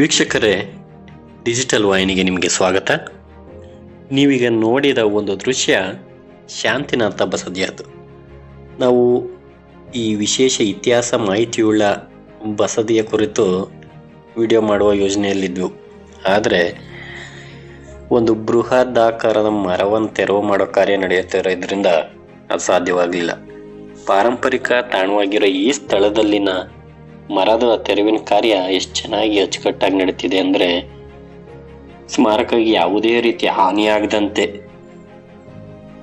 ವೀಕ್ಷಕರೇ, ಡಿಜಿಟಲ್ ವಾಹಿನಿಗೆ ನಿಮಗೆ ಸ್ವಾಗತ. ನೀವೀಗ ನೋಡಿದ ಒಂದು ದೃಶ್ಯ ಶಾಂತಿನಾಥ ಬಸದಿಯದು ನಾವು ಈ ವಿಶೇಷ ಇತಿಹಾಸ ಮಾಹಿತಿಯುಳ್ಳ ಬಸದಿಯ ಕುರಿತು ವಿಡಿಯೋ ಮಾಡುವ ಯೋಜನೆಯಲ್ಲಿದ್ದೆವು ಆದರೆ, ಒಂದು ಬೃಹದಾಕಾರದ ಮರವನ್ನು ತೆರವು ಮಾಡೋ ಕಾರ್ಯ ನಡೆಯುತ್ತಿರೋದ್ರಿಂದ ಅದು ಸಾಧ್ಯವಾಗಲಿಲ್ಲ. ಪಾರಂಪರಿಕ ತಾಣವಾಗಿರೋ ಈ ಸ್ಥಳದಲ್ಲಿನ ಮರದ ತೆರವಿನ ಕಾರ್ಯ ಎಷ್ಟು ಚೆನ್ನಾಗಿ ಅಚ್ಚುಕಟ್ಟಾಗಿ ನಡೀತಿದೆ ಅಂದರೆ ಸ್ಮಾರಕಕ್ಕೆ ಯಾವುದೇ ರೀತಿಯ ಹಾನಿಯಾಗದಂತೆ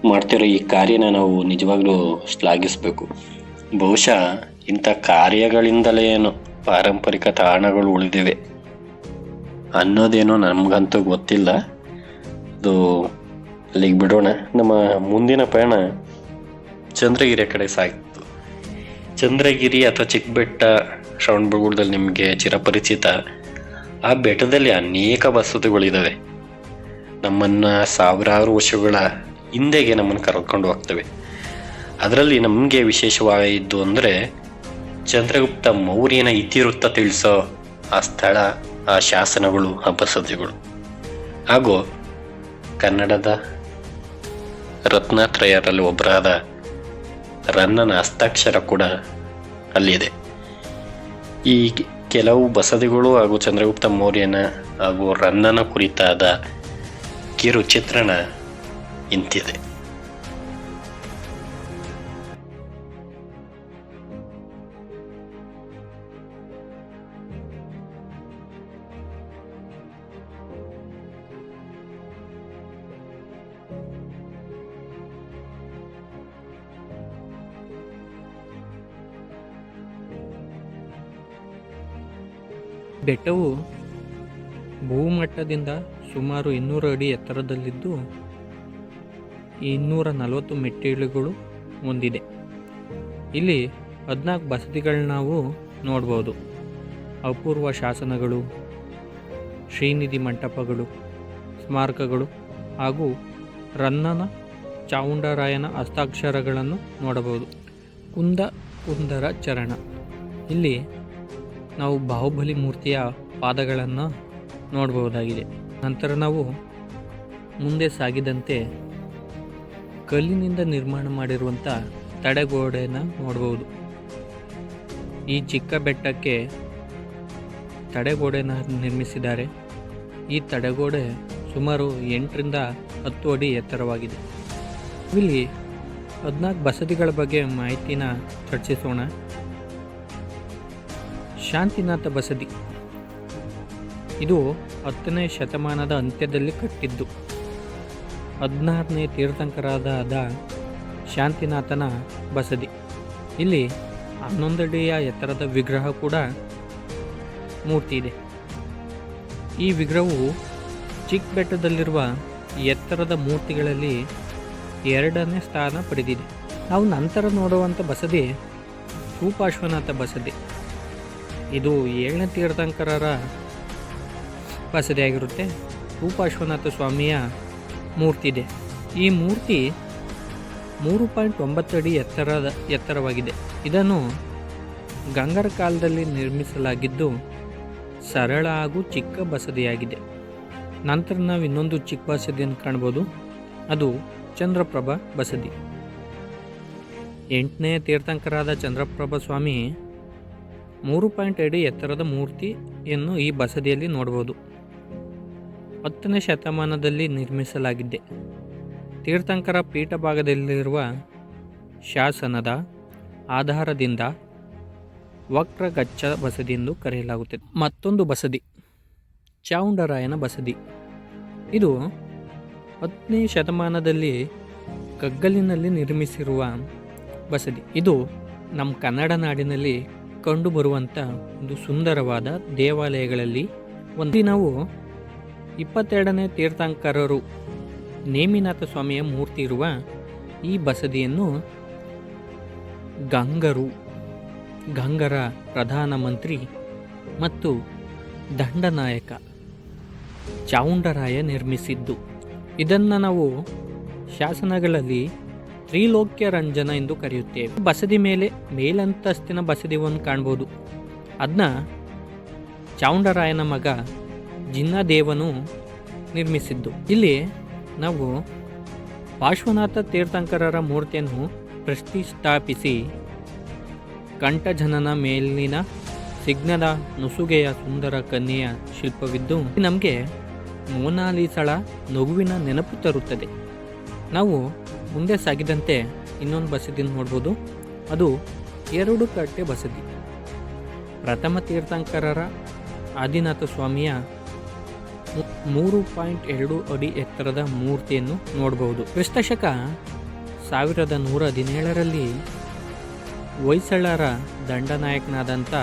ಮಾಡ್ತಿರೋ ಈ ಕಾರ್ಯನ ನಾವು ನಿಜವಾಗ್ಲೂ ಶ್ಲಾಘಿಸಬೇಕು. ಬಹುಶಃ ಇಂಥ ಕಾರ್ಯಗಳಿಂದಲೇ ಏನು ಪಾರಂಪರಿಕ ತಾಣಗಳು ಉಳಿದಿವೆ. ಅನ್ನೋದೇನೋ ನಮಗಂತೂ ಗೊತ್ತಿಲ್ಲ. ಅದು ಅಲ್ಲಿಗೆ ಬಿಡೋಣ. ನಮ್ಮ ಮುಂದಿನ ಪಯಣ ಚಂದ್ರಗಿರಿಯ ಕಡೆ ಸಾಗಿತ್ತು ಚಂದ್ರಗಿರಿ ಅಥವಾ ಚಿಕ್ಕಬೆಟ್ಟ ಶ್ರವಣಬೆಳಗೊಳದಲ್ಲಿ ನಿಮಗೆ ಚಿರಪರಿಚಿತ, ಆ ಬೆಟ್ಟದಲ್ಲಿ ಅನೇಕ ವಸತಿಗಳಿದ್ದಾವೆ ನಮ್ಮನ್ನು ಸಾವಿರಾರು ವರ್ಷಗಳ ಹಿಂದೆಗೆ ನಮ್ಮನ್ನು ಕರೆದುಕೊಂಡು ಹೋಗ್ತವೆ. ಅದರಲ್ಲಿ ನಮಗೆ ವಿಶೇಷವಾಗಿದ್ದು ಅಂದರೆ, ಚಂದ್ರಗುಪ್ತ ಮೌರ್ಯನ ಇತಿವೃತ್ತ ತಿಳಿಸೋ ಆ ಸ್ಥಳ, ಆ ಶಾಸನಗಳು, ಆ ಬಸದಿಗಳು. ಹಾಗೂ ಕನ್ನಡದ ರತ್ನತ್ರಯರಲ್ಲಿ ಒಬ್ಬರಾದ ರನ್ನನ ಹಸ್ತಾಕ್ಷರ ಕೂಡ ಅಲ್ಲಿದೆ. ಈ ಕೆಲವು ಬಸದಿಗಳು ಹಾಗೂ ಚಂದ್ರಗುಪ್ತ ಮೌರ್ಯನ ಹಾಗೂ ರಂದನ ಕುರಿತಾದ ಕಿರು ಚಿತ್ರಣ ಇಂತಿದೆ. ಬೆಟ್ಟವು ಭೂಮಟ್ಟದಿಂದ ಸುಮಾರು ಇನ್ನೂರು ಅಡಿ ಎತ್ತರದಲ್ಲಿದ್ದು ಇನ್ನೂರ ನಲವತ್ತು ಮೆಟ್ಟಿಲುಗಳು ಹೊಂದಿದೆ. ಇಲ್ಲಿ ಹದಿನಾಲ್ಕು ಬಸದಿಗಳನ್ನ ನಾವು ನೋಡ್ಬೋದು. ಅಪೂರ್ವ ಶಾಸನಗಳು, ಶ್ರೀನಿಧಿ ಮಂಟಪಗಳು, ಸ್ಮಾರಕಗಳು ಹಾಗೂ ರನ್ನನ ಚಾವುಂಡರಾಯನ ಹಸ್ತಾಕ್ಷರಗಳನ್ನು ನೋಡಬಹುದು. ಕುಂದ ಕುಂದರ ಚರಣ. ಇಲ್ಲಿ ನಾವು ಬಾಹುಬಲಿ ಮೂರ್ತಿಯ ಪಾದಗಳನ್ನು ನೋಡಬಹುದಾಗಿದೆ. ನಂತರ ನಾವು ಮುಂದೆ ಸಾಗಿದಂತೆ ಕಲ್ಲಿನಿಂದ ನಿರ್ಮಾಣ ಮಾಡಿರುವಂಥ ತಡೆಗೋಡೆನ ನೋಡಬಹುದು. ಈ ಚಿಕ್ಕ ಬೆಟ್ಟಕ್ಕೆ ತಡೆಗೋಡೆನ ನಿರ್ಮಿಸಿದ್ದಾರೆ. ಈ ತಡೆಗೋಡೆ ಸುಮಾರು ಎಂಟರಿಂದ ಹತ್ತು ಅಡಿ ಎತ್ತರವಾಗಿದೆ. ಇಲ್ಲಿ ಹದಿನಾಲ್ಕು ಬಸದಿಗಳ ಬಗ್ಗೆ ಮಾಹಿತಿನ ಚರ್ಚಿಸೋಣ. ಶಾಂತಿನಾಥ ಬಸದಿ. ಇದು ಹತ್ತನೇ ಶತಮಾನದ ಅಂತ್ಯದಲ್ಲಿ ಕಟ್ಟಿದ್ದು. ಹದಿನಾರನೇ ತೀರ್ಥಂಕರಾದ ಶಾಂತಿನಾಥನ ಬಸದಿ. ಇಲ್ಲಿ ಹನ್ನೊಂದಡಿಯ ಎತ್ತರದ ವಿಗ್ರಹ ಕೂಡ ಮೂರ್ತಿ ಇದೆ. ಈ ವಿಗ್ರಹವು ಚಿಕ್ಕ ಬೆಟ್ಟದಲ್ಲಿರುವ ಎತ್ತರದ ಮೂರ್ತಿಗಳಲ್ಲಿ ಎರಡನೇ ಸ್ಥಾನ ಪಡೆದಿದೆ. ನಾವು ನಂತರ ನೋಡುವಂಥ ಬಸದಿ ರೂಪಾಶ್ವನಾಥ ಬಸದಿ. ಇದು ಏಳನೇ ತೀರ್ಥಂಕರರ ಬಸದಿಯಾಗಿರುತ್ತೆ ರೂಪಾಶ್ವನಾಥ ಸ್ವಾಮಿಯ ಮೂರ್ತಿ ಇದೆ. ಈ ಮೂರ್ತಿ ಮೂರು ಪಾಯಿಂಟ್ ಒಂಬತ್ತು ಅಡಿ ಎತ್ತರದ ಎತ್ತರವಾಗಿದೆ. ಇದನ್ನು ಗಂಗರ ಕಾಲದಲ್ಲಿ ನಿರ್ಮಿಸಲಾಗಿದ್ದು ಸರಳ ಹಾಗೂ ಚಿಕ್ಕ ಬಸದಿಯಾಗಿದೆ. ನಂತರ ನಾವು ಇನ್ನೊಂದು ಚಿಕ್ಕ ಬಸದಿಯನ್ನು ಕಾಣ್ಬೋದು. ಅದು ಚಂದ್ರಪ್ರಭಾ ಬಸದಿ. ಎಂಟನೇ ತೀರ್ಥಂಕರಾದ ಚಂದ್ರಪ್ರಭಾ ಸ್ವಾಮಿ ಮೂರು ಪಾಯಿಂಟ್ ಅಡಿ ಎತ್ತರದ ಮೂರ್ತಿಯನ್ನು ಈ ಬಸದಿಯಲ್ಲಿ ನೋಡಬಹುದು. ಹತ್ತನೇ ಶತಮಾನದಲ್ಲಿ ನಿರ್ಮಿಸಲಾಗಿದೆ. ತೀರ್ಥಂಕರ ಪೀಠ ಭಾಗದಲ್ಲಿರುವ ಶಾಸನದ ಆಧಾರದಿಂದ ವಕ್ರಗಚ್ಚ ಬಸದಿ ಎಂದು ಕರೆಯಲಾಗುತ್ತದೆ. ಮತ್ತೊಂದು ಬಸದಿ ಚಾವುಂಡರಾಯನ ಬಸದಿ. ಇದು ಹತ್ತನೇ ಶತಮಾನದಲ್ಲಿ ಕಗ್ಗಲಿನಲ್ಲಿ ನಿರ್ಮಿಸಿರುವ ಬಸದಿ. ಇದು ನಮ್ಮ ಕನ್ನಡ ನಾಡಿನಲ್ಲಿ ಕಂಡುಬರುವಂಥ ಒಂದು ಸುಂದರವಾದ ದೇವಾಲಯಗಳಲ್ಲಿ ಒಂದು. ನಾವು ಇಪ್ಪತ್ತೆರಡನೇ ತೀರ್ಥಂಕರರು ನೇಮಿನಾಥ ಸ್ವಾಮಿಯ ಮೂರ್ತಿ ಇರುವ ಈ ಬಸದಿಯನ್ನು ಗಂಗರು, ಗಂಗರ ಪ್ರಧಾನಮಂತ್ರಿ ಮತ್ತು ದಂಡನಾಯಕ ಚಾವುಂಡರಾಯ ನಿರ್ಮಿಸಿದ್ದು. ಇದನ್ನು ನಾವು ಶಾಸನಗಳಲ್ಲಿ ತ್ರಿಲೋಕ್ಯ ರಂಜನ ಎಂದು ಕರೆಯುತ್ತೇವೆ. ಬಸದಿ ಮೇಲೆ ಮೇಲಂತಸ್ತಿನ ಬಸದಿವನ್ನು ಕಾಣ್ಬೋದು. ಅದನ್ನ ಚಾವುಂಡರಾಯನ ಮಗ ಜಿನ್ನದೇವನು ನಿರ್ಮಿಸಿದ್ದು. ಇಲ್ಲಿ ನಾವು ಪಾರ್ಶ್ವನಾಥ ತೀರ್ಥಂಕರರ ಮೂರ್ತಿಯನ್ನು ಪ್ರತಿಷ್ಠಾಪಿಸಿ, ಕಂಠಜನನ ಮೇಲಿನ ಸಿಗ್ನದ ನುಸುಗೆಯ ಸುಂದರ ಕನ್ಯೆಯ ಶಿಲ್ಪವಿದ್ದು, ನಮಗೆ ಮೋನಾಲಿಸಳ ನಗುವಿನ ನೆನಪು ತರುತ್ತದೆ. ನಾವು ಮುಂದೆ ಸಾಗಿದಂತೆ ಇನ್ನೊಂದು ಬಸದಿನ ನೋಡ್ಬೋದು. ಅದು ಎರಡು ಕಟ್ಟೆ ಬಸದಿ. ಪ್ರಥಮ ತೀರ್ಥಂಕರರ ಆದಿನಾಥ ಸ್ವಾಮಿಯ ಮೂರು ಪಾಯಿಂಟ್ ಎರಡು ಅಡಿ ಎತ್ತರದ ಮೂರ್ತಿಯನ್ನು ನೋಡಬಹುದು ಕ್ರಿಸ್ತಶಕ ಸಾವಿರದ ನೂರ ಹದಿನೇಳರಲ್ಲಿ ಹೊಯ್ಸಳರ ದಂಡನಾಯಕನಾದಂಥ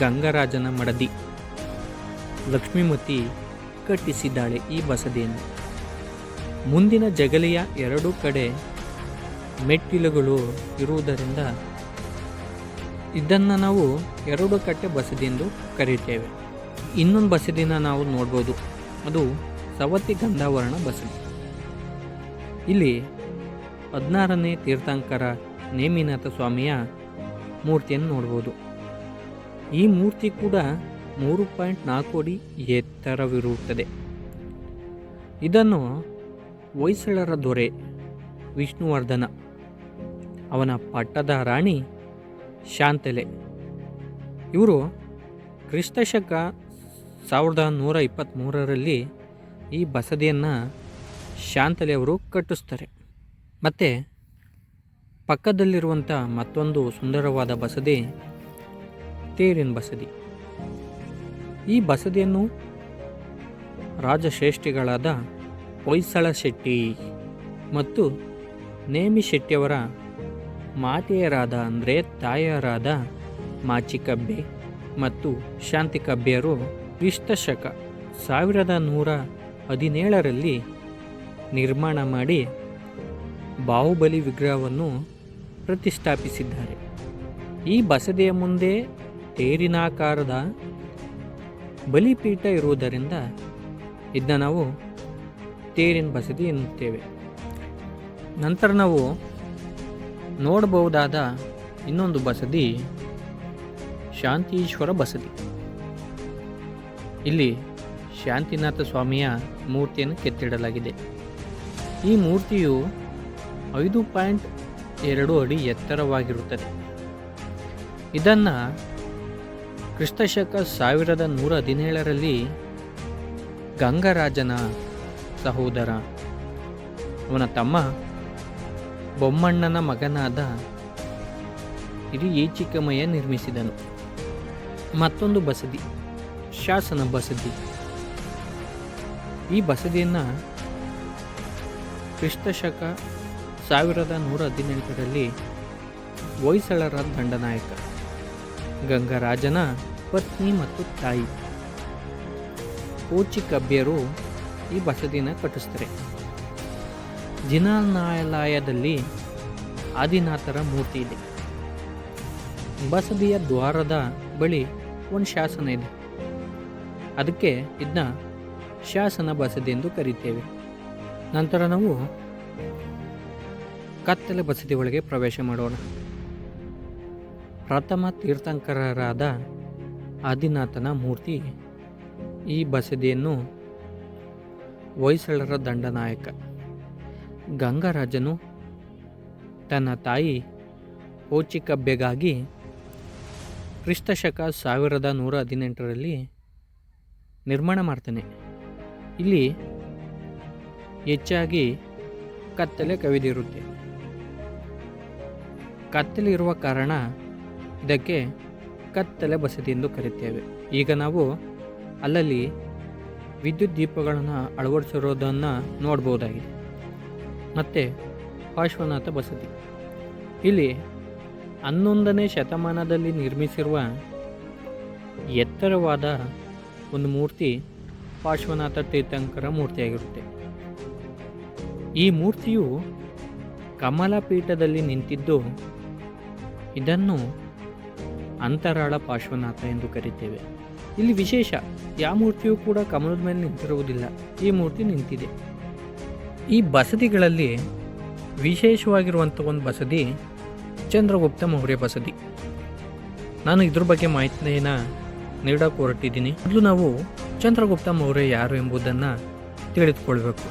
ಗಂಗರಾಜನ ಮಡದಿ ಲಕ್ಷ್ಮೀಮತಿ ಕಟ್ಟಿಸಿದ್ದಾಳೆ ಈ ಬಸದಿಯನ್ನು. ಮುಂದಿನ ಜಗಲಿಯ ಎರಡು ಕಡೆ ಮೆಟ್ಟಿಲುಗಳು ಇರುವುದರಿಂದ ಇದನ್ನು ನಾವು ಎರಡು ಕಟ್ಟೆ ಬಸದಿ ಎಂದು ಕರೆಯುತ್ತೇವೆ. ಇನ್ನೊಂದು ಬಸದಿನ ನಾವು ನೋಡ್ಬೋದು. ಅದು ಸವತಿ ಗಂಧಾವರಣ ಬಸದಿ. ಇಲ್ಲಿ ಹದಿನಾರನೇ ತೀರ್ಥಂಕರ ನೇಮಿನಾಥ ಸ್ವಾಮಿಯ ಮೂರ್ತಿಯನ್ನು ನೋಡ್ಬೋದು. ಈ ಮೂರ್ತಿ ಕೂಡ ಮೂರು ಪಾಯಿಂಟ್ ನಾಲ್ಕು ಅಡಿ ಎತ್ತರವಿರುತ್ತದೆ. ಇದನ್ನು ಹೊಯ್ಸಳರ ದೊರೆ ವಿಷ್ಣುವರ್ಧನ. ಅವನ ಪಟ್ಟದ ರಾಣಿ ಶಾಂತಲೆ. ಇವರು ಕ್ರಿಸ್ತಶಕ ಸಾವಿರದ ನೂರ ಇಪ್ಪತ್ತ್ಮೂರರಲ್ಲಿ ಈ ಬಸದಿಯನ್ನು ಶಾಂತಲೆಯವರು ಕಟ್ಟಿಸ್ತಾರೆ. ಮತ್ತು ಪಕ್ಕದಲ್ಲಿರುವಂಥ ಮತ್ತೊಂದು ಸುಂದರವಾದ ಬಸದಿ, ತೇರಿನ ಬಸದಿ. ಈ ಬಸದಿಯನ್ನು ರಾಜಶ್ರೇಷ್ಠಿಗಳಾದ ಹೊಯ್ಸಳ ಶೆಟ್ಟಿ ಮತ್ತು ನೇಮಿ ಶೆಟ್ಟಿಯವರ ಮಾತೆಯರಾದ ಅಂದರೆ ತಾಯರಾದ ಮಾಚಿಕಬ್ಬೆ ಮತ್ತು ಶಾಂತಿ ಕಬ್ಬೆಯರು ಕ್ರಿಸ್ತಶಕ ಸಾವಿರದ ನೂರ ಹದಿನೇಳರಲ್ಲಿ ನಿರ್ಮಾಣ ಮಾಡಿ ಬಾಹುಬಲಿ ವಿಗ್ರಹವನ್ನು ಪ್ರತಿಷ್ಠಾಪಿಸಿದ್ದಾರೆ. ಈ ಬಸದಿಯ ಮುಂದೆ ತೇರಿನಾಕಾರದ ಬಲಿಪೀಠ ಇರುವುದರಿಂದ ಇದನ್ನ ನಾವು ತೇರಿನ ಬಸದಿ ಎನ್ನುತ್ತೇವೆ. ನಂತರ ನಾವು ನೋಡಬಹುದಾದ ಇನ್ನೊಂದು ಬಸದಿ, ಶಾಂತೀಶ್ವರ ಬಸದಿ. ಇಲ್ಲಿ ಶಾಂತಿನಾಥ ಸ್ವಾಮಿಯ ಮೂರ್ತಿಯನ್ನು ಕೆತ್ತಿಡಲಾಗಿದೆ. ಈ ಮೂರ್ತಿಯು ಐದು ಪಾಯಿಂಟ್ ಎರಡು ಅಡಿ ಎತ್ತರವಾಗಿರುತ್ತದೆ. ಇದನ್ನು ಕ್ರಿಸ್ತಶಕ ಸಾವಿರದ ನೂರ ಹದಿನೇಳರಲ್ಲಿ ಗಂಗರಾಜನ ಸಹೋದರ, ಅವನ ತಮ್ಮ ಬೊಮ್ಮಣ್ಣನ ಮಗನಾದ ಇರಿ ಈಚಿಕಮಯ್ಯ ನಿರ್ಮಿಸಿದನು. ಮತ್ತೊಂದು ಬಸದಿ, ಶಾಸನ ಬಸದಿ. ಈ ಬಸದಿಯನ್ನು ಕ್ರಿಸ್ತಶಕ ಸಾವಿರದ ನೂರ ಹದಿನೆಂಟರಲ್ಲಿ ಹೊಯ್ಸಳರ ದಂಡನಾಯಕ, ಗಂಗರಾಜನ ಪತ್ನಿ ಮತ್ತು ತಾಯಿ. ಕೋಚಿಕಬ್ಯರು ಈ ಬಸದಿನ ಕಟ್ಟಿಸ್ತಾರೆ. ದಿನಾನಾಲಯದಲ್ಲಿ ಆದಿನಾಥರ ಮೂರ್ತಿ ಇದೆ. ಬಸದಿಯ ದ್ವಾರದ ಬಳಿ ಒಂದು ಶಾಸನ ಇದೆ. ಅದಕ್ಕೆ ಇದನ್ನ ಶಾಸನ ಬಸದಿ ಎಂದು ಕರೀತೇವೆ. ನಂತರ ನಾವು ಕತ್ತಲೆ ಬಸದಿ ಒಳಗೆ ಪ್ರವೇಶ ಮಾಡೋಣ. ಪ್ರಥಮ ತೀರ್ಥಂಕರರಾದ ಆದಿನಾಥನ ಮೂರ್ತಿ ಈ ಬಸದಿಯನ್ನು ಹೊಯ್ಸಳರ ದಂಡನಾಯಕ ಗಂಗರಾಜನು ತನ್ನ ತಾಯಿ ಹೋಚಿಕಬ್ಬೆಗಾಗಿ ಕ್ರಿಸ್ತಶಕ ಸಾವಿರದ ನೂರ ಹದಿನೆಂಟರಲ್ಲಿ ನಿರ್ಮಾಣ ಮಾಡ್ತಾನೆ. ಇಲ್ಲಿ ಹೆಚ್ಚಾಗಿ ಕತ್ತಲೆ ಕವಿದಿರುತ್ತೆ. ಕತ್ತಲೆ ಇರುವ ಕಾರಣ ಇದಕ್ಕೆ ಕತ್ತಲೆ ಬಸದಿ ಎಂದು ಕರೆಯುತ್ತೇವೆ ಈಗ ನಾವು ಅಲ್ಲಲ್ಲಿ ವಿದ್ಯುತ್ ದೀಪಗಳನ್ನು ಅಳವಡಿಸಿರೋದನ್ನು ನೋಡ್ಬೋದಾಗಿದೆ. ಮತ್ತು ಪಾರ್ಶ್ವನಾಥ ಬಸದಿ. ಇಲ್ಲಿ ಹನ್ನೊಂದನೇ ಶತಮಾನದಲ್ಲಿ ನಿರ್ಮಿಸಿರುವ ಎತ್ತರವಾದ ಒಂದು ಮೂರ್ತಿ ಪಾರ್ಶ್ವನಾಥ ತೀರ್ಥಂಕರ ಮೂರ್ತಿಯಾಗಿರುತ್ತೆ. ಈ ಮೂರ್ತಿಯು ಕಮಲಪೀಠದಲ್ಲಿ ನಿಂತಿದ್ದು ಇದನ್ನು ಅಂತರಾಳ ಪಾರ್ಶ್ವನಾಥ ಎಂದು ಕರೀತೇವೆ. ಇಲ್ಲಿ ವಿಶೇಷ, ಯಾವ ಮೂರ್ತಿಯೂ ಕೂಡ ಕಮಲದ ಮೇಲೆ ನಿಂತಿರುವುದಿಲ್ಲ. ಈ ಮೂರ್ತಿ ನಿಂತಿದೆ. ಈ ಬಸದಿಗಳಲ್ಲಿ ವಿಶೇಷವಾಗಿರುವಂಥ ಒಂದು ಬಸದಿ ಚಂದ್ರಗುಪ್ತ ಮೌರ್ಯ ಬಸದಿ. ನಾನು ಇದ್ರ ಬಗ್ಗೆ ಮಾಹಿತಿನ ನೀಡೋಕೆ ಹೊರಟಿದ್ದೀನಿ. ಮೊದಲು ನಾವು ಚಂದ್ರಗುಪ್ತ ಮೌರ್ಯ ಯಾರು ಎಂಬುದನ್ನು ತಿಳಿದುಕೊಳ್ಬೇಕು.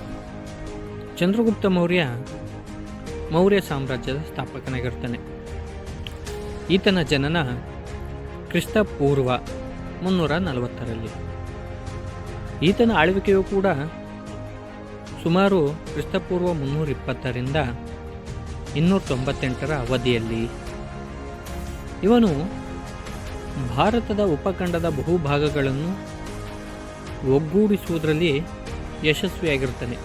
ಚಂದ್ರಗುಪ್ತ ಮೌರ್ಯ ಮೌರ್ಯ ಸಾಮ್ರಾಜ್ಯದ ಸ್ಥಾಪಕನಾಗಿರ್ತಾನೆ. ಈತನ ಜನನ ಕ್ರಿಸ್ತ ಪೂರ್ವ ಮುನ್ನೂರ ನಲವತ್ತರಲ್ಲಿ ಈತನ ಆಳ್ವಿಕೆಯು ಕೂಡ ಸುಮಾರು ಕ್ರಿಸ್ತಪೂರ್ವ ಮುನ್ನೂರ ಇಪ್ಪತ್ತರಿಂದ ಇನ್ನೂರ ತೊಂಬತ್ತೆಂಟರ ಅವಧಿಯಲ್ಲಿ. ಇವನು ಭಾರತದ ಉಪಖಂಡದ ಬಹುಭಾಗಗಳನ್ನು ಒಗ್ಗೂಡಿಸುವುದರಲ್ಲಿ ಯಶಸ್ವಿಯಾಗಿರುತ್ತಾನೆ.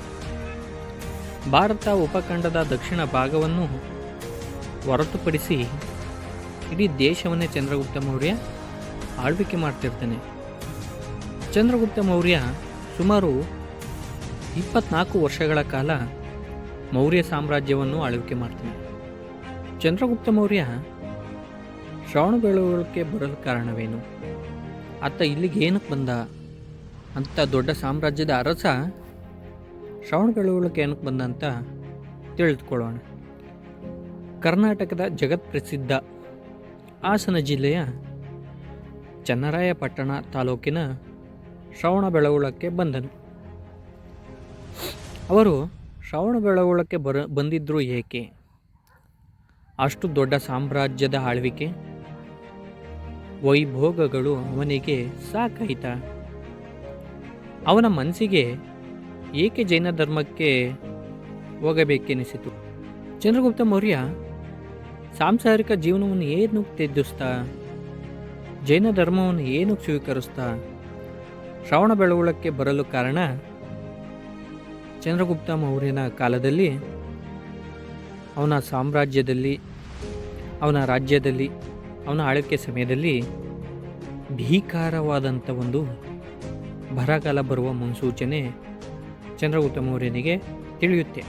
ಭಾರತ ಉಪಖಂಡದ ದಕ್ಷಿಣ ಭಾಗವನ್ನು ಹೊರತುಪಡಿಸಿ ಇಡೀ ದೇಶವನ್ನೇ ಚಂದ್ರಗುಪ್ತ ಮೌರ್ಯ ಆಳ್ವಿಕೆ ಮಾಡ್ತಿರ್ತಾನೆ ಚಂದ್ರಗುಪ್ತ ಮೌರ್ಯ ಸುಮಾರು ಇಪ್ಪತ್ನಾಲ್ಕು ವರ್ಷಗಳ ಕಾಲ ಮೌರ್ಯ ಸಾಮ್ರಾಜ್ಯವನ್ನು ಆಳ್ವಿಕೆ ಮಾಡ್ತಾನೆ. ಚಂದ್ರಗುಪ್ತ ಮೌರ್ಯ ಶ್ರವಣಬೆಳಗೊಳಕ್ಕೆ ಬರಲು ಕಾರಣವೇನು? ಆತ ಇಲ್ಲಿಗೆ ಏನಕ್ಕೆ ಬಂದ? ಅಂತ ದೊಡ್ಡ ಸಾಮ್ರಾಜ್ಯದ ಅರಸ ಶ್ರವಣಬೆಳಗೊಳಕ್ಕೆ ಏನಕ್ಕೆ ಬಂದ ಅಂತ ತಿಳಿದುಕೊಳ್ಳೋಣ. ಕರ್ನಾಟಕದ ಜಗತ್ಪ್ರಸಿದ್ಧ ಹಾಸನ ಜಿಲ್ಲೆಯ ಚನ್ನರಾಯಪಟ್ಟಣ ತಾಲೂಕಿನ ಶ್ರವಣಬೆಳಗೊಳಕ್ಕೆ ಬಂದನು. ಅವರು ಶ್ರವಣಬೆಳಗೊಳಕ್ಕೆ ಬರ ಬಂದಿದ್ದರು ಏಕೆ? ಅಷ್ಟು ದೊಡ್ಡ ಸಾಮ್ರಾಜ್ಯದ ಆಳ್ವಿಕೆ, ವೈಭೋಗಗಳು ಅವನಿಗೆ ಸಾಕಾಯಿತ. ಅವನ ಮನಸ್ಸಿಗೆ ಏಕೆ ಜೈನ ಧರ್ಮಕ್ಕೆ ಹೋಗಬೇಕೆನಿಸಿತು? ಚಂದ್ರಗುಪ್ತ ಮೌರ್ಯ ಸಾಂಸಾರಿಕ ಜೀವನವನ್ನು ಏನು ತ್ಯಜಿಸ್ತಾ ಜೈನ ಧರ್ಮವನ್ನು ಏನು ಸ್ವೀಕರಿಸ್ತಾ? ಶ್ರವಣ ಬೆಳವಳಕ್ಕೆ ಬರಲು ಕಾರಣ ಚಂದ್ರಗುಪ್ತ ಮೌರ್ಯನ ಕಾಲದಲ್ಲಿ, ಅವನ ಸಾಮ್ರಾಜ್ಯದಲ್ಲಿ, ಅವನ ರಾಜ್ಯದಲ್ಲಿ, ಅವನ ಆಳ್ವಿಕೆ ಸಮಯದಲ್ಲಿ ಭೀಕಾರವಾದಂಥ ಒಂದು ಬರಗಾಲ ಬರುವ ಮುನ್ಸೂಚನೆ ಚಂದ್ರಗುಪ್ತ ಮೌರ್ಯನಿಗೆ ತಿಳಿಯುತ್ತೆ.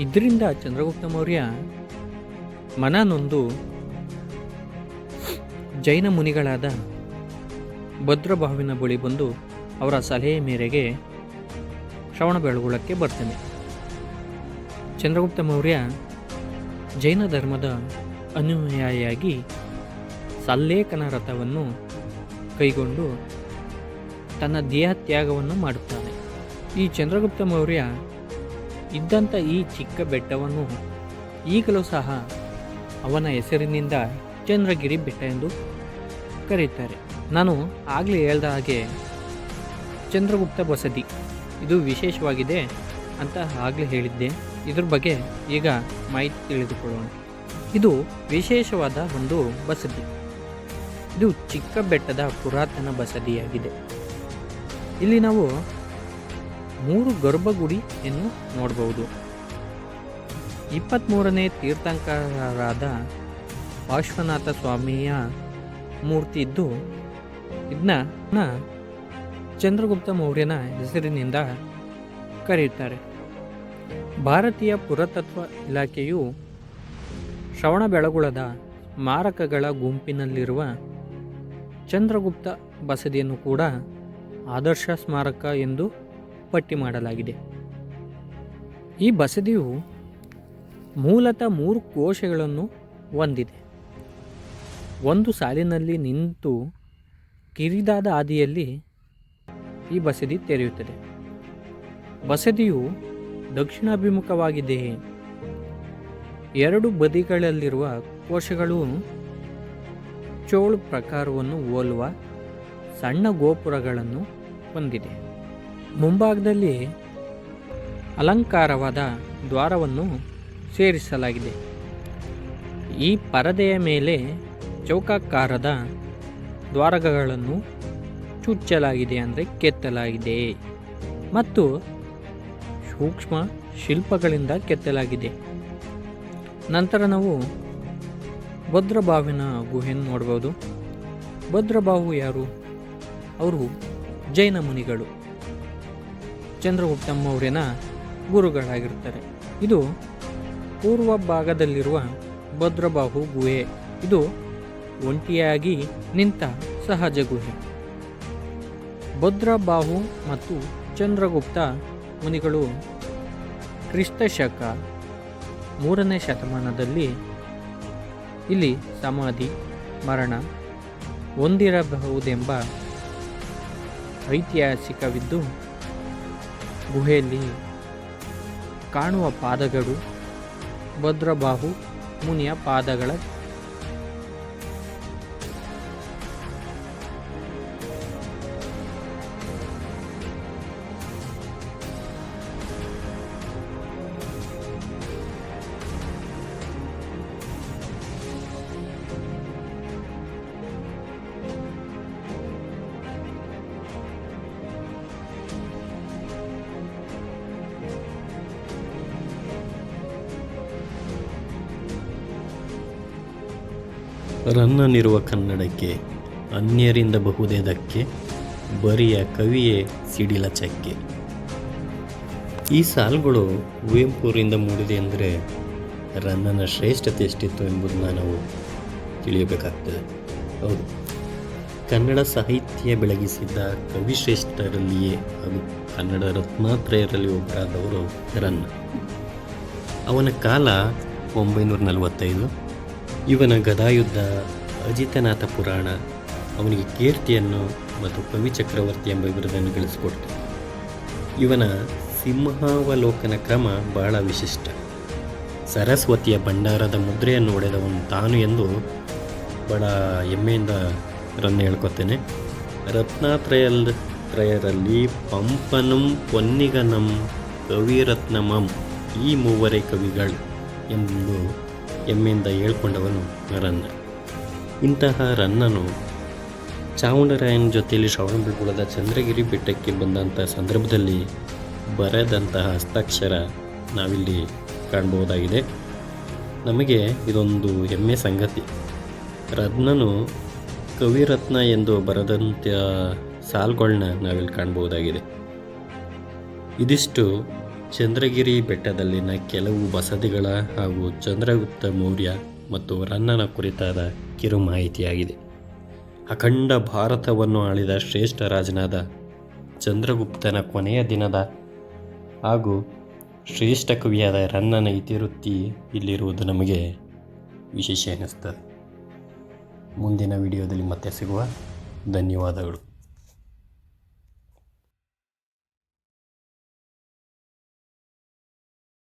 ಇದರಿಂದ ಚಂದ್ರಗುಪ್ತ ಮೌರ್ಯ ಮನನೊಂದು ಜೈನ ಮುನಿಗಳಾದ ಭದ್ರಭಾವಿನ ಬಳಿ ಬಂದು ಅವರ ಸಲಹೆ ಮೇರೆಗೆ ಶ್ರವಣಬೆಳಗೊಳಕ್ಕೆ ಬರ್ತಾನೆ. ಚಂದ್ರಗುಪ್ತ ಮೌರ್ಯ ಜೈನ ಧರ್ಮದ ಅನುಯಾಯಿಯಾಗಿ ಸಲ್ಲೇಖನ ರಥವನ್ನು ಕೈಗೊಂಡು ತನ್ನ ದೇಹತ್ಯಾಗವನ್ನು ಮಾಡುತ್ತಾನೆ. ಈ ಚಂದ್ರಗುಪ್ತ ಮೌರ್ಯ ಇದ್ದಂಥ ಈ ಚಿಕ್ಕ ಬೆಟ್ಟವನ್ನು ಈಗಲೂ ಸಹ ಅವನ ಹೆಸರಿನಿಂದ ಚಂದ್ರಗಿರಿ ಬೆಟ್ಟ ಎಂದು ಕರೆಯುತ್ತಾರೆ ನಾನು ಆಗಲೇ ಹೇಳ್ದ ಹಾಗೆ ಚಂದ್ರಗುಪ್ತ ಬಸದಿ. ಇದು ವಿಶೇಷವಾಗಿದೆ ಅಂತ ಆಗಲೇ ಹೇಳಿದ್ದೆ. ಇದ್ರ ಬಗ್ಗೆ ಈಗ ಮಾಹಿತಿ ತಿಳಿದುಕೊಳ್ಳೋಣ. ಇದು ವಿಶೇಷವಾದ ಒಂದು ಬಸದಿ. ಇದು ಚಿಕ್ಕ ಬೆಟ್ಟದ ಪುರಾತನ ಬಸದಿಯಾಗಿದೆ. ಇಲ್ಲಿ ನಾವು ಮೂರು ಗರ್ಭಗುಡಿಯನ್ನು ನೋಡಬಹುದು. ಇಪ್ಪತ್ತ್ಮೂರನೇ ತೀರ್ಥಂಕರಾದ ಪಾರ್ಶ್ವನಾಥ ಸ್ವಾಮಿಯ ಮೂರ್ತಿ ಇದ್ದು ಇದನ್ನ ಚಂದ್ರಗುಪ್ತ ಮೌರ್ಯನ ಹೆಸರಿನಿಂದ ಕರೆಯುತ್ತಾರೆ. ಭಾರತೀಯ ಪುರಾತತ್ವ ಇಲಾಖೆಯು ಶ್ರವಣಬೆಳಗೊಳದ ಸ್ಮಾರಕಗಳ ಗುಂಪಿನಲ್ಲಿರುವ ಚಂದ್ರಗುಪ್ತ ಬಸದಿಯನ್ನು ಕೂಡ ಆದರ್ಶ ಸ್ಮಾರಕ ಎಂದು ಪಟ್ಟಿ ಮಾಡಲಾಗಿದೆ. ಈ ಬಸದಿಯು ಮೂಲತಃ ಮೂರು ಕೋಶಗಳನ್ನು ಹೊಂದಿದೆ. ಒಂದು ಸಾಲಿನಲ್ಲಿ ನಿಂತು ಕಿರಿದಾದ ಹಾದಿಯಲ್ಲಿ ಈ ಬಸದಿ ತೆರೆಯುತ್ತದೆ. ಬಸದಿಯು ದಕ್ಷಿಣಾಭಿಮುಖವಾಗಿದೆ ಎರಡು ಬದಿಗಳಲ್ಲಿರುವ ಕೋಶಗಳು ಚೋಳ ಪ್ರಕಾರವನ್ನು ಹೋಲುವ ಸಣ್ಣ ಗೋಪುರಗಳನ್ನು ಹೊಂದಿದೆ. ಮುಂಭಾಗದಲ್ಲಿ ಅಲಂಕಾರವಾದ ದ್ವಾರವನ್ನು ಸೇರಿಸಲಾಗಿದೆ. ಈ ಪರದೆಯ ಮೇಲೆ ಚೌಕಾಕಾರದ ದ್ವಾರಗಳನ್ನು ಚುಚ್ಚಲಾಗಿದೆ ಅಂದರೆ ಕೆತ್ತಲಾಗಿದೆ. ಮತ್ತು ಸೂಕ್ಷ್ಮ ಶಿಲ್ಪಗಳಿಂದ ಕೆತ್ತಲಾಗಿದೆ. ನಂತರ ನಾವು ಭದ್ರಬಾವಿನ ಗುಹೆಯನ್ನು ನೋಡ್ಬೋದು. ಭದ್ರಬಾಹು ಯಾರು? ಅವರು ಜೈನ ಮುನಿಗಳು. ಚಂದ್ರಗುಪ್ತ ಮೌರ್ಯನ ಗುರುಗಳಾಗಿರ್ತಾರೆ. ಇದು ಪೂರ್ವ ಭಾಗದಲ್ಲಿರುವ ಭದ್ರಬಾಹು ಗುಹೆ. ಇದು ಒಂಟಿಯಾಗಿ ನಿಂತ ಸಹಜ ಗುಹೆ. ಭದ್ರಬಾಹು ಮತ್ತು ಚಂದ್ರಗುಪ್ತ ಮುನಿಗಳು ಕ್ರಿಸ್ತ ಶಕ ಮೂರನೇ ಶತಮಾನದಲ್ಲಿ ಇಲ್ಲಿ ಸಮಾಧಿ, ಮರಣ ಹೊಂದಿರಬಹುದೆಂಬ ಐತಿಹಾಸಿಕವಿದ್ದು ಗುಹೆಯಲ್ಲಿ ಕಾಣುವ ಪಾದಗಳು ಭದ್ರಬಾಹು ಮುನಿಯ ಪಾದಗಳ ರನ್ನನಿರುವ ಕನ್ನಡಕ್ಕೆ, ಅನ್ಯರಿಂದ ಬಹುದೇದಕ್ಕೆ, ಬರಿಯ ಕವಿಯೇ ಸಿಡಿಲ ಚಕ್ಕೆ. ಈ ಸಾಲುಗಳು ಕುವೆಂಪುರಿಂದ ಮೂಡಿದೆ ಅಂದರೆ ರನ್ನನ ಶ್ರೇಷ್ಠತೆ ಎಷ್ಟಿತ್ತು ಎಂಬುದನ್ನು ನಾವು ತಿಳಿಯಬೇಕಾಗ್ತದೆ. ಹೌದು. ಕನ್ನಡ ಸಾಹಿತ್ಯ ಬೆಳಗಿಸಿದ್ದ ಕವಿಶ್ರೇಷ್ಠರಲ್ಲಿಯೇ ಹಾಗೂ ಕನ್ನಡ ರತ್ನಾತ್ರಯರಲ್ಲಿ ಒಬ್ಬರಾದವರು ರನ್ನ. ಅವನ ಕಾಲ ಒಂಬೈನೂರ ನಲವತ್ತೈದು ಇವನ ಗದಾಯುದ್ಧ ಅಜಿತನಾಥ ಪುರಾಣ, ಅವನಿಗೆ ಕೀರ್ತಿಯನ್ನು ಮತ್ತು ಕವಿ ಚಕ್ರವರ್ತಿ ಎಂಬ ಬಿರುದನ್ನು ಗಳಿಸಿಕೊಡ್ತು. ಇವನ ಸಿಂಹಾವಲೋಕನ ಕ್ರಮ ಬಹಳ ವಿಶಿಷ್ಟ. ಸರಸ್ವತಿಯ ಭಂಡಾರದ ಮುದ್ರೆಯನ್ನು ಒಡೆದವನು ತಾನು ಎಂದು ಬಹಳ ಹೆಮ್ಮೆಯಿಂದ ರನ್ನ ಹೇಳ್ಕೊತೇನೆ. ರತ್ನಾತ್ರಯಲ್ ತ್ರಯರಲ್ಲಿ ಪಂಪನಂ ಪೊನ್ನಿಗನಂ ಕವಿರತ್ನಮಂ ಈ ಮೂವರೇ ಕವಿಗಳು ಎಂದು ಹೆಮ್ಮೆಯಿಂದ ಹೇಳ್ಕೊಂಡವನು ರನ್ನ. ಇಂತಹ ರನ್ನನು ಚಾವುಂಡರಾಯನ ಜೊತೆಯಲ್ಲಿ ಶ್ರವಣಬೆಳಗೊಳದ ಚಂದ್ರಗಿರಿ ಬೆಟ್ಟಕ್ಕೆ ಬಂದಂಥ ಸಂದರ್ಭದಲ್ಲಿ ಬರೆದಂತಹ ಹಸ್ತಾಕ್ಷರ ನಾವಿಲ್ಲಿ ಕಾಣಬಹುದಾಗಿದೆ. ನಮಗೆ ಇದೊಂದು ಹೆಮ್ಮೆ ಸಂಗತಿ. ರತ್ನನು ಕವಿರತ್ನ ಎಂದು ಬರೆದಂಥ ಸಾಲುಗಳನ್ನ ನಾವಿಲ್ಲಿ ಕಾಣಬಹುದಾಗಿದೆ. ಇದಿಷ್ಟು ಚಂದ್ರಗಿರಿ ಬೆಟ್ಟದಲ್ಲಿನ ಕೆಲವು ಬಸದಿಗಳ ಹಾಗೂ ಚಂದ್ರಗುಪ್ತ ಮೌರ್ಯ ಮತ್ತು ರನ್ನನ ಕುರಿತಾದ ಕಿರು ಮಾಹಿತಿಯಾಗಿದೆ. ಅಖಂಡ ಭಾರತವನ್ನು ಆಳಿದ ಶ್ರೇಷ್ಠ ರಾಜನಾದ ಚಂದ್ರಗುಪ್ತನ ಕೊನೆಯ ದಿನದ ಹಾಗೂ ಶ್ರೇಷ್ಠ ಕವಿಯಾದ ರನ್ನನ ಇತಿವೃತ್ತಿ ಇಲ್ಲಿರುವುದು ನಮಗೆ ವಿಶೇಷ ಎನಿಸ್ತದೆ ಮುಂದಿನ ವಿಡಿಯೋದಲ್ಲಿ ಮತ್ತೆ ಸಿಗುವ ಧನ್ಯವಾದಗಳು.